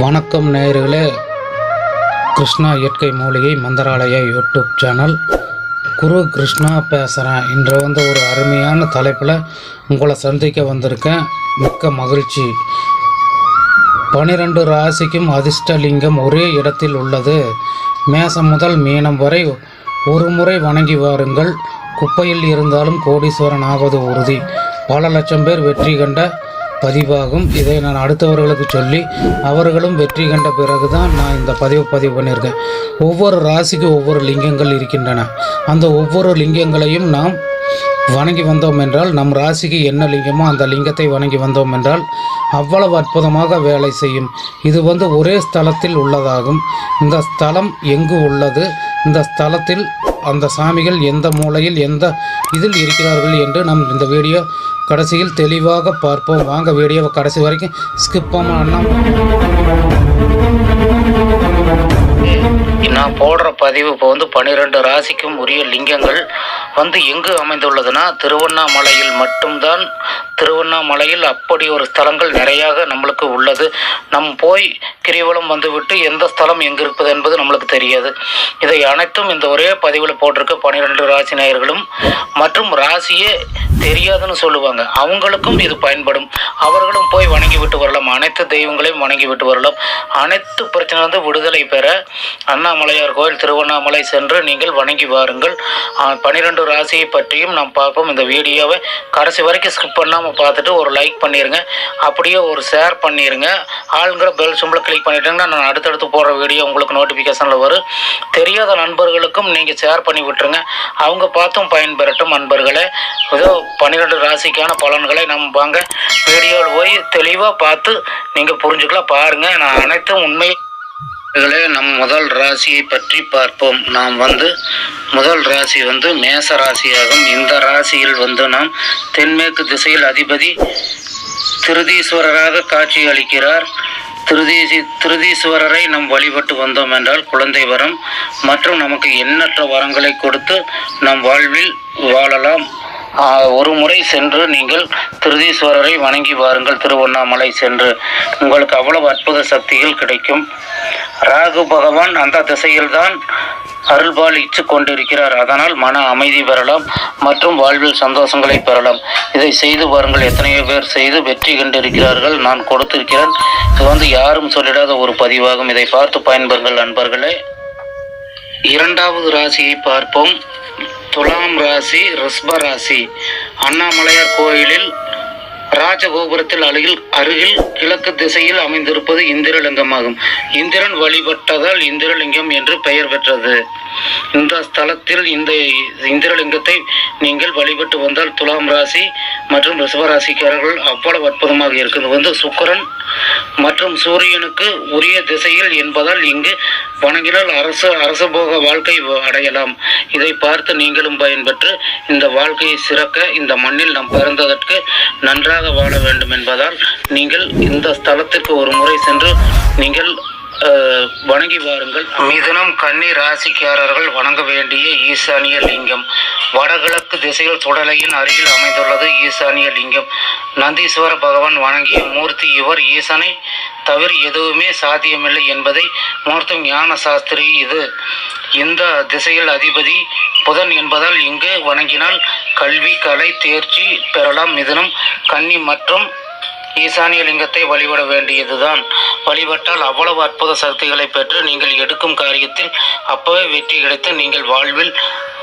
வணக்கம் நேயர்களே. கிருஷ்ணா இயற்கை மூலிகை மந்திராலய யூடியூப் சேனல் குரு கிருஷ்ணா பேசுகிறேன் இன்று வந்து ஒரு அருமையான தலைப்பில் உங்களை சந்திக்க வந்திருக்கேன். மிக்க மகிழ்ச்சி. பனிரெண்டு ராசிக்கும் அதிர்ஷ்டலிங்கம் ஒரே இடத்தில் உள்ளது. மேசம் முதல் மீனம் வரை ஒரு முறை வணங்கி வாருங்கள். குப்பையில் இருந்தாலும் கோடீஸ்வரன் ஆவது உறுதி. பல லட்சம் பேர் வெற்றி கண்ட பதிவாகும். இதை நான் அடுத்தவர்களுக்கு சொல்லி அவர்களும் வெற்றி கண்ட பிறகு தான் நான் இந்த பதிவு பதிவு பண்ணியிருக்கேன். ஒவ்வொரு ராசிக்கு ஒவ்வொரு லிங்கங்கள் இருக்கின்றன. அந்த ஒவ்வொரு லிங்கங்களையும் நாம் வணங்கி வந்தோம் என்றால் நம் ராசிக்கு என்ன லிங்கமோ அந்த லிங்கத்தை வணங்கி வந்தோம் என்றால் அவ்வளவு அற்புதமாக வேலை செய்யும். இது வந்து ஒரே ஸ்தலத்தில் உள்ளதாகும். இந்த ஸ்தலம் எங்கு உள்ளது? இந்த ஸ்தலத்தில் அந்த சாமிகள் எந்த மூலையில் எந்த இதில் இருக்கிறார்கள் என்று நம் இந்த வீடியோ கடைசியில் தெளிவாக பார்ப்போம். வாங்க வீடியோவை கடைசி வரைக்கும் ஸ்கிப் பண்ணாமல் நான் போடுற பதிவு இப்போ வந்து பன்னிரெண்டு ராசிக்கும் உரிய லிங்கங்கள் வந்து எங்கு அமைந்துள்ளதுன்னா திருவண்ணாமலையில் மட்டும்தான். திருவண்ணாமலையில் அப்படி ஒரு ஸ்தலங்கள் நிறையாக நம்மளுக்கு உள்ளது. நம் போய் கிரிவலம் வந்துவிட்டு எந்த ஸ்தலம் எங்கு இருப்பது என்பது நம்மளுக்கு தெரியாது. இதை அனைத்தும் இந்த ஒரே பதிவில் போட்டிருக்க பன்னிரெண்டு ராசி நேயர்களும் மற்றும் ராசியே தெரியாதுன்னு சொல்லுவாங்க. அவங்களுக்கும் இது பயன்படும். அவர்களும் போய் வணங்கி விட்டு வரலாம். அனைத்து தெய்வங்களையும் வணங்கி விட்டு வரலாம். அனைத்து பிரச்சனை வந்து விடுதலை பெற அண்ணாமலை அண்ணாமலையார் கோயில் திருவண்ணாமலை சென்று நீங்கள் வணங்கி வாருங்கள். பன்னிரெண்டு ராசியை பற்றியும் நாம் பார்ப்போம். இந்த வீடியோவை கடைசி வரைக்கும் ஸ்கிப் பண்ணாமல் பார்த்துட்டு ஒரு லைக் பண்ணிடுங்க அப்படியே ஒரு ஷேர் பண்ணிடுங்க ஆளுங்கிற பெல் சிம்பிளை கிளிக் பண்ணிட்டீங்கன்னா நான் அடுத்தடுத்து போடுற வீடியோ உங்களுக்கு நோட்டிஃபிகேஷனில் வரும். தெரியாத நண்பர்களுக்கும் நீங்கள் ஷேர் பண்ணி விட்டுருங்க. அவங்க பார்த்தும் பயன்பெறட்டும் நண்பர்களே. ஏதோ பன்னிரெண்டு ராசிக்கான பலன்களை நம்ம வாங்க. வீடியோவில் போய் தெளிவாக பார்த்து நீங்கள் புரிஞ்சுக்கலாம். பாருங்கள் நான் அனைத்தும் உண்மையை நண்பர்களே நம் முதல் ராசியை பற்றி பார்ப்போம். நாம் வந்து முதல் ராசி வந்து மேச ராசியாகும். இந்த ராசியில் வந்து நாம் தென்மேற்கு திசையில் அதிபதி திருதீஸ்வரராக காட்சி அளிக்கிறார். திருதீசி திருதீஸ்வரரை நம் வழிபட்டு வந்தோம் என்றால் குழந்தை வரம் மற்றும் நமக்கு எண்ணற்ற வரங்களை கொடுத்து நம் வாழ்வில் வாழலாம். ஒரு முறை சென்று நீங்கள் திருதீஸ்வரரை வணங்கி வாருங்கள். திருவண்ணாமலை சென்று. உங்களுக்கு அவ்வளவு அற்புத சக்திகள் கிடைக்கும். ராகு பகவான் அந்த திசையில்தான் அருள்பாலிச்சு கொண்டிருக்கிறார். அதனால் மன அமைதி பெறலாம் மற்றும் வாழ்வில் சந்தோஷங்களை பெறலாம். இதை செய்து பாருங்கள். எத்தனையோ பேர் செய்து வெற்றி கண்டிருக்கிறார்கள். நான் கொடுத்திருக்கிறேன். இது வந்து யாரும் சொல்லிடாத ஒரு பதிவாகும். இதை பார்த்து பயன்பெறுங்கள் நண்பர்களே. இரண்டாவது ராசியை பார்ப்போம். துலாம் ராசி ரிஷ்ப ராசி. அண்ணாமலையார் கோயிலில் ராஜகோபுரத்தில் அருகில் அருகில் கிழக்கு திசையில் அமைந்திருப்பது இந்திரலிங்கமாகும். இந்திரன் வழிபட்டதால் இந்திரலிங்கம் என்று பெயர் பெற்றது. இந்த ஸ்தலத்தில் இந்த இந்திரலிங்கத்தை நீங்கள் வழிபட்டு வந்தால் துலாம் ராசி மற்றும் ரிஷபராசிக்காரர்கள் அவ்வளவு அற்புதமாக இருக்குது. வந்து சுக்கரன் மற்றும் சூரியனுக்கு உரிய திசையில் என்பதால் இங்கு வணங்கினால் அரசு அரசு போக வாழ்க்கை அடையலாம். இதை பார்த்து நீங்களும் பயன்பெற்று இந்த வாழ்க்கையை சிறக்க இந்த மண்ணில் நாம் பிறந்ததற்கு நன்றாக வாழ வேண்டும் என்பதால் நீங்கள் இந்த ஸ்தலத்திற்கு ஒரு முறை சென்று நீங்கள் வணங்கி வாருங்கள். மிதுனம் கன்னி ராசிக்காரர்கள் வணங்க வேண்டிய ஈசானிய லிங்கம். வடகிழக்கு திசையில் சுடலையின் அருகில் அமைந்துள்ளது ஈசானிய லிங்கம். நந்தீஸ்வர பகவான் வணங்கிய மூர்த்தி இவர் ஈசனை தவிர எதுவுமே சாத்தியமில்லை என்பதை மூர்த்தம் ஞான சாஸ்திரி இது. இந்த திசையில் அதிபதி புதன் என்பதால் இங்கு வணங்கினால் கல்வி கலை தேர்ச்சி பெறலாம். மிதுனம் கன்னி மற்றும் ஈசானிய லிங்கத்தை வழிபட வேண்டியதுதான். வழிபட்டால் அவ்வளவு அற்புத சக்திகளை பெற்று நீங்கள் எடுக்கும் காரியத்தில் அப்பவே வெற்றி கிடைத்து நீங்கள் வாழ்வில்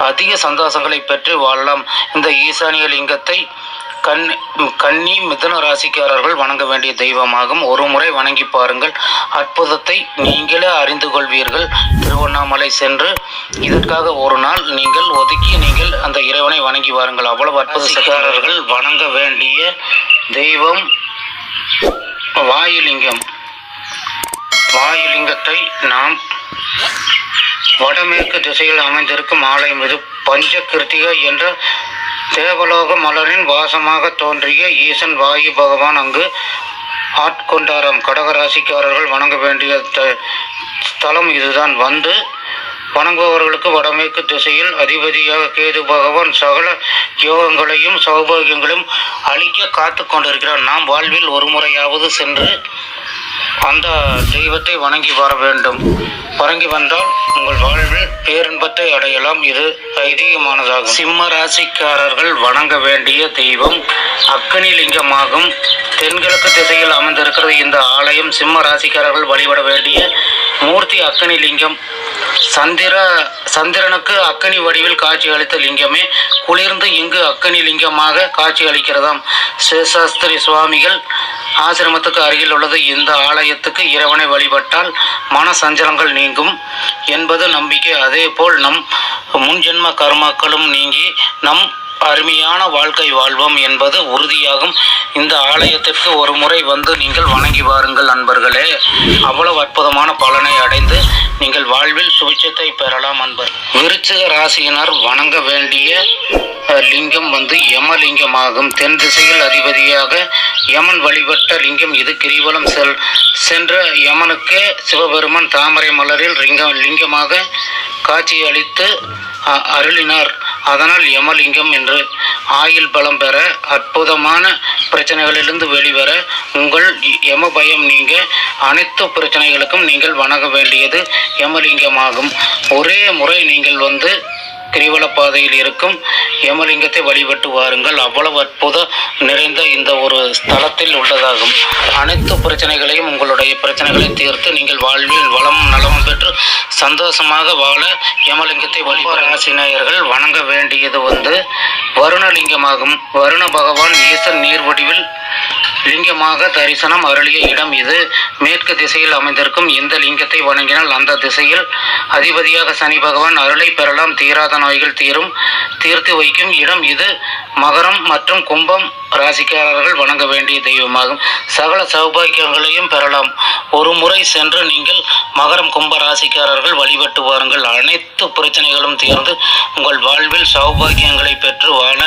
அதிக சந்தோஷங்களை பெற்று வாழலாம். இந்த ஈசானிய லிங்கத்தை கண் கன்னி மிதன ராசிக்காரர்கள் வணங்க வேண்டிய தெய்வமாகும். ஒரு முறை வணங்கி பாருங்கள். அற்புதத்தை நீங்களே அறிந்து கொள்வீர்கள். திருவண்ணாமலை சென்று இதற்காக ஒரு நாள் நீங்கள் ஒதுக்கி நீங்கள் அந்த இறைவனை வணங்கி வாருங்கள். அவ்வளவு அற்புதக்காரர்கள் வணங்க வேண்டிய தெய்வம் வாயுலிங்கம். வாயுலிங்கத்தை நாம் வடமேற்கு திசையில் அமைந்திருக்கும் ஆலயம் இது பஞ்சகிருத்திகா என்ற தேவலோக மலரின் வாசமாக தோன்றிய ஈசன் வாயு பகவான் அங்கு ஆட்கொண்டாராம். கடகராசிக்காரர்கள் வணங்க வேண்டிய த- ஸ்தலம் இதுதான். வந்து வணங்குபவர்களுக்கு வடமேற்கு திசையில் அதிபதியாக கேது பகவான் சகல யோகங்களையும் சௌபாகியங்களையும் அழிக்க காத்து கொண்டிருக்கிறார். நாம் வாழ்வில் ஒரு முறையாவது சென்று அந்த தெய்வத்தை வணங்கி வர வேண்டும். வணங்கி வந்தால் உங்கள் வாழ்வில் பேரின்பத்தை அடையலாம். இது ஐதீகமானதாகும். சிம்ம ராசிக்காரர்கள் வணங்க வேண்டிய தெய்வம் அக்னி லிங்கமாகும் தென்கிழக்கு திசையில் அமைந்திருக்கிறது இந்த ஆலயம். சிம்ம ராசிக்காரர்கள் வழிபட வேண்டிய மூர்த்தி அக்கனி லிங்கம் சந்திர சந்திரனுக்கு அக்கனி வடிவில் காட்சி அளித்த லிங்கமே குளிர்ந்து இங்கு அக்கனி லிங்கமாக காட்சி அளிக்கிறதாம். சேஷாஸ்திரி சுவாமிகள் ஆசிரமத்துக்கு அருகில் உள்ளது. இந்த ஆலயத்துக்கு இறைவனை வழிபட்டால் மன சஞ்சலங்கள் நீங்கும் என்பது நம்பிக்கை. அதேபோல் நம் முன்ஜென்ம கர்மாக்களும் நீங்கி நம் அருமையான வாழ்க்கை வாழ்வோம் என்பது உறுதியாகும். இந்த ஆலயத்திற்கு ஒரு முறை வந்து நீங்கள் வணங்கி வாருங்கள் நண்பர்களே அவ்வளவு அற்புதமான பலனை அடைந்து நீங்கள் வாழ்வில் சுபிச்சத்தை பெறலாம் அன்பர். விருச்சிக ராசியினர் வணங்க வேண்டிய லிங்கம் வந்து யமலிங்கமாகும். தென் திசையில் அதிபதியாக யமன் வழிபட்ட லிங்கம் இது. கிரிவலம் செல் சென்ற யமனுக்கே சிவபெருமான் தாமரை மலரில் லிங்கம் லிங்கமாக காட்சியளித்து அ- அருளினார். அதனால் யமலிங்கம் என்று ஆயுள் பலம் பெற அற்புதமான பிரச்சனைகளிலிருந்து வெளிவர உங்கள் யம பயம் நீங்க அனைத்து பிரச்சனைகளுக்கும் நீங்கள் வணங்க வேண்டியது யமலிங்கமாகும். ஒரே முறை நீங்கள் வந்து கிரிவல பாதையில் இருக்கும் யமலிங்கத்தை வழிபட்டு வாருங்கள். அவ்வளவு அற்புதம் நிறைந்த இந்த ஒரு ஸ்தலத்தில் உள்ளதாகும். அனைத்து பிரச்சனைகளையும் உங்களுடைய பிரச்சனைகளை தீர்த்து நீங்கள் வாழ்வில் வளம் நலமும் பெற்று சந்தோஷமாக வாழ யமலிங்கத்தை வழிபட வணங்க வேண்டியது வந்து வருணலிங்கமாகும். வருண பகவான் ஈசன் நீர் வடிவில் லிங்கமாக தரிசனம் அருளிய இடம் இது. மேற்கு திசையில் அமைந்திருக்கும் இந்த லிங்கத்தை வணங்கினால் அந்த திசையில் அதிபதியாக சனி பகவான் அருளை பெறலாம். தீராத நோய்கள் தீரும் தீர்த்து வைக்கும் இடம் இது. மகரம் மற்றும் கும்பம் ராசிக்காரர்கள் வணங்க வேண்டிய தெய்வமாகும். சகல சௌபாக்கியங்களையும் பெறலாம். ஒரு முறை சென்று நீங்கள் மகரம் கும்ப ராசிக்காரர்கள் வழிபட்டு வாருங்கள். அனைத்து பிரச்சனைகளும் தீர்ந்து உங்கள் வாழ்வில் சௌபாக்கியங்களை பெற்று வாழ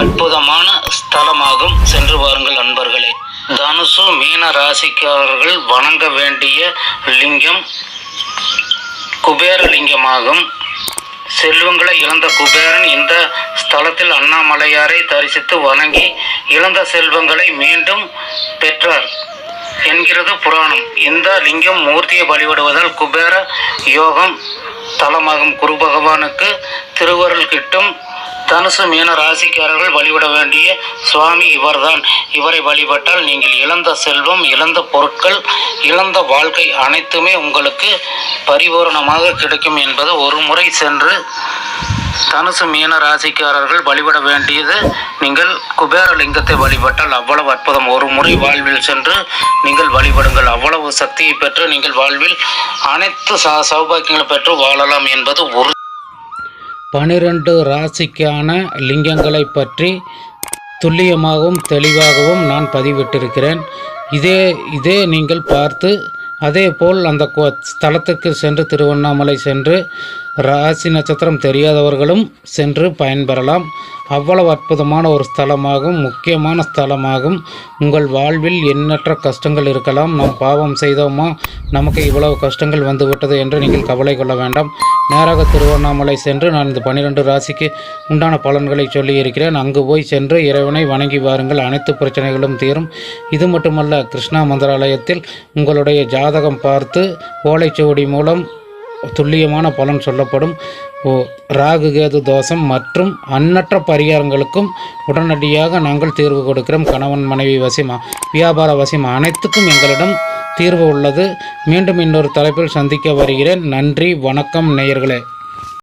அற்புதமான ஸ்தலமாகும். சென்று வாருங்கள் நண்பர்களே தனுசு மீன ராசிக்காரர்கள் வணங்க வேண்டிய லிங்கம் குபேரலிங்கமாகும். செல்வங்களை இழந்த குபேரன் இந்த ஸ்தலத்தில் அண்ணாமலையாரை தரிசித்து வணங்கி இழந்த செல்வங்களை மீண்டும் பெற்றார் என்கிறது புராணம். இந்த லிங்கம் மூர்த்தியை வழிபடுவதால் குபேர யோகம் தலமாகும் குரு பகவானுக்கு திருவருள் கிட்டும் தனுசு மீன ராசிக்காரர்கள் வழிபட வேண்டிய சுவாமி இவர்தான். இவரை வழிபட்டால் நீங்கள் இழந்த செல்வம் இழந்த பொருட்கள் இழந்த வாழ்க்கை அனைத்துமே உங்களுக்கு பரிபூரணமாக கிடைக்கும் என்பது ஒரு முறை சென்று தனுசு மீன ராசிக்காரர்கள் வழிபட வேண்டியது. நீங்கள் குபேரலிங்கத்தை வழிபட்டால் அவ்வளவு அற்புதம். ஒரு முறை வாழ்வில் சென்று நீங்கள் வழிபடுங்கள். அவ்வளவு சக்தியை பெற்று நீங்கள் வாழ்வில் அனைத்து ச சௌபாக்கியங்களை பெற்று வாழலாம் என்பது ஒரு பனிரெண்டு ராசிக்கான லிங்கங்களை பற்றி துல்லியமாகவும் தெளிவாகவும் நான் பதிவிட்டிருக்கிறேன். இதே இதே நீங்கள் பார்த்து அதே போல் அந்த கோ- ஸ்தலத்துக்கு சென்று திருவண்ணாமலை சென்று ராசி நட்சத்திரம் தெரியாதவர்களும் சென்று பயன்பெறலாம். அவ்வளவு அற்புதமான ஒரு ஸ்தலமாகும் முக்கியமான ஸ்தலமாகும். உங்கள் வாழ்வில் எண்ணற்ற கஷ்டங்கள் இருக்கலாம். நாம் பாவம் செய்தோமா? நமக்கு இவ்வளவு கஷ்டங்கள் வந்துவிட்டது என்று நீங்கள் கவலை கொள்ள வேண்டாம். நேராக திருவண்ணாமலை சென்று நான் இந்த பன்னிரெண்டு ராசிக்கு உண்டான பலன்களை சொல்லியிருக்கிறேன். அங்கு போய் சென்று இறைவனை வணங்கி வாருங்கள். அனைத்து பிரச்சனைகளும் தீரும். இது மட்டுமல்ல கிருஷ்ணா மந்திராலயத்தில் உங்களுடைய ஜாதகம் பார்த்து ஓலைச்சுவடி மூலம் துல்லியமான பலன் சொல்லப்படும். ஓ ராகு கேது தோஷம் மற்றும் அன்னற்ற பரிகாரங்களுக்கும் உடனடியாக நாங்கள் தீர்வு கொடுக்கிறோம் கணவன் மனைவி வசிமா வியாபார வசிமா அனைத்துக்கும் எங்களிடம் தீர்வு உள்ளது. மீண்டும் இன்னொரு தலைப்பில் சந்திக்க வருகிறேன். நன்றி வணக்கம் நேயர்களே.